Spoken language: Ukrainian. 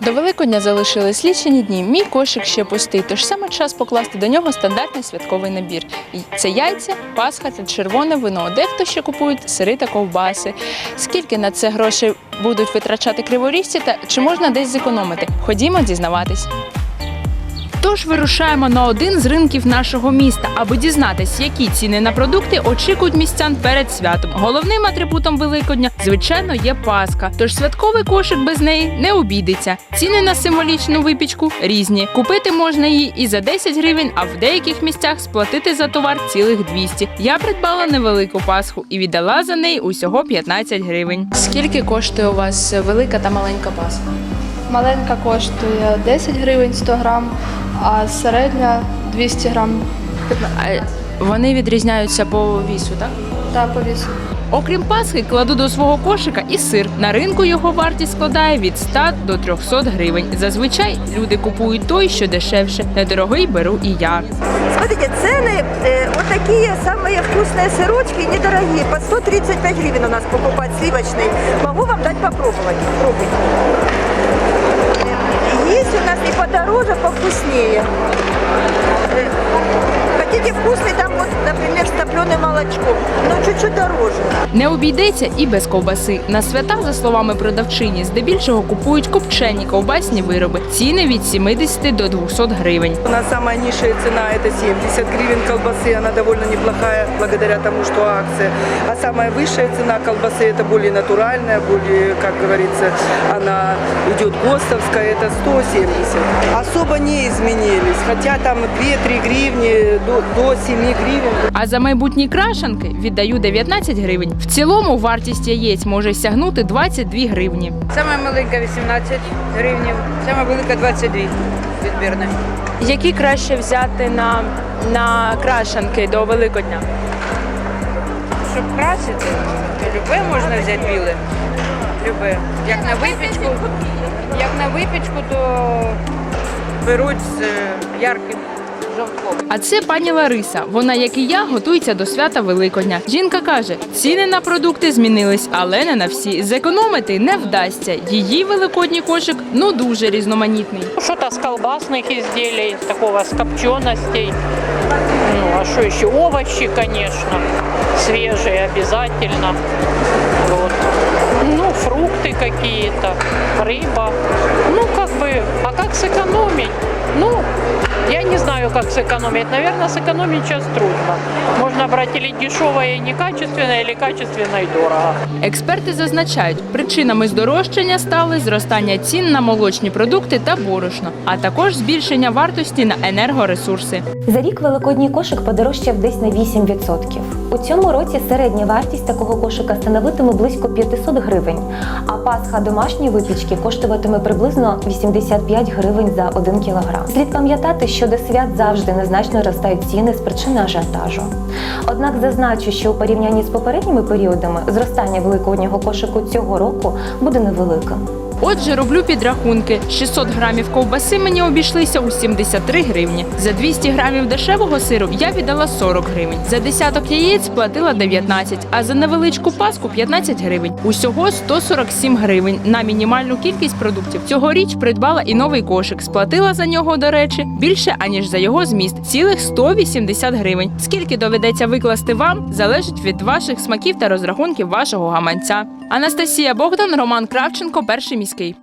До Великодня залишились лічені дні. Мій кошик ще пустий, тож саме час покласти до нього стандартний святковий набір. Це яйця, пасха та червоне вино. Дехто ще купують сири та ковбаси. Скільки на це грошей будуть витрачати криворіжці та чи можна десь зекономити? Ходімо дізнаватись. Тож вирушаємо на один з ринків нашого міста, аби дізнатись, які ціни на продукти очікують містян перед святом. Головним атрибутом Великодня, звичайно, є Пасха. Тож святковий кошик без неї не обійдеться. Ціни на символічну випічку різні. Купити можна її і за 10 гривень, а в деяких місцях сплатити за товар цілих 200. Я придбала невелику пасху і віддала за неї усього 15 гривень. Скільки коштує у вас велика та маленька пасха? Маленька коштує 10 гривень 100 грам, а середня 200 грам А Вони відрізняються по вісу, так? та по вісу. Окрім Пасхи, кладу до свого кошика і сир. На ринку його вартість складає від 100 до 300 гривень. Зазвичай люди купують той, що дешевше. Недорогий беру і я. Смотрите, цены э, вот такие самые вкусные сырочки, недорогие, по 135 гривен у нас покупать сливочный. Могу вам дать попробовать. Пробуйте. Э, Есть у нас и подороже, повкуснее. Э, Хотите вкусный, там вот, например, с топленым молочком, но чуть-чуть дороже. Не обійдеться і без ковбаси. На свята, за словами продавчині, здебільшого купують копчені ковбасні вироби. Ціни від 70 до 200 гривень. У нас самая низшая цена это 70 гривен колбасы, она довольно неплохая благодаря тому, что акция. А самая высшая цена колбасы это более натуральная, более, как говорится, она идет ГОСТовская, это 170. Особо не изменились, хотя там 2-3 гривни до, до 7 гривен. А за майбутні крашанки віддаю 19 гривень. В цілому вартість яєць може сягнути 22 гривні. Саме маленька 18 гривнів, саме велика 22 відбірна. Які краще взяти на, на крашанки до Великодня? Щоб красити, то любе можна взяти біле. Любе. Як на випічку, як на випічку, то беруть з е, ярким жовтком. А це пані Лариса. Вона, як і я, готується до свята Великодня. Жінка каже, ціни на продукти змінились, але не на всі. Зекономити не вдасться. Її великодній кошик ну дуже різноманітний. Что-то с колбасных изделий, такого с копченостей. Ну, а что еще? Овощи, конечно, свежие обязательно. Вот. Ну, фрукты какие-то, рыба. Ну, как бы, Как сэкономить. Наверное, сэкономить сейчас трудно. Можно брать или дешевое и некачественное, или качественное и дорого. Експерти зазначають, причинами здорожчання стали зростання цін на молочні продукти та борошно, а також збільшення вартості на енергоресурси. За рік великодній кошик подорожчав десь на 8%. У цьому році середня вартість такого кошика становитиме близько 500 гривень, а пасха домашньої випічки коштуватиме приблизно 85 гривень за 1 кілограм. Слід пам'ятати, що до свят завжди незначно ростають ціни з причини ажіотажу. Однак зазначу, що у порівнянні з попередніми періодами зростання великоднього кошику цього року буде невеликим. Отже, роблю підрахунки: 600 грамів ковбаси мені обійшлися у 73 гривні. За 200 грамів дешевого сиру я віддала 40 гривень. За десяток яєць платила 19, а за невеличку паску 15 гривень. Усього 147 гривень на мінімальну кількість продуктів. Цьогоріч придбала і новий кошик. Сплатила за нього, до речі, більше аніж за його зміст цілих 180 гривень. Скільки доведеться викласти вам, залежить від ваших смаків та розрахунків вашого гаманця. Анастасія Богдан, Роман Кравченко, перший міський.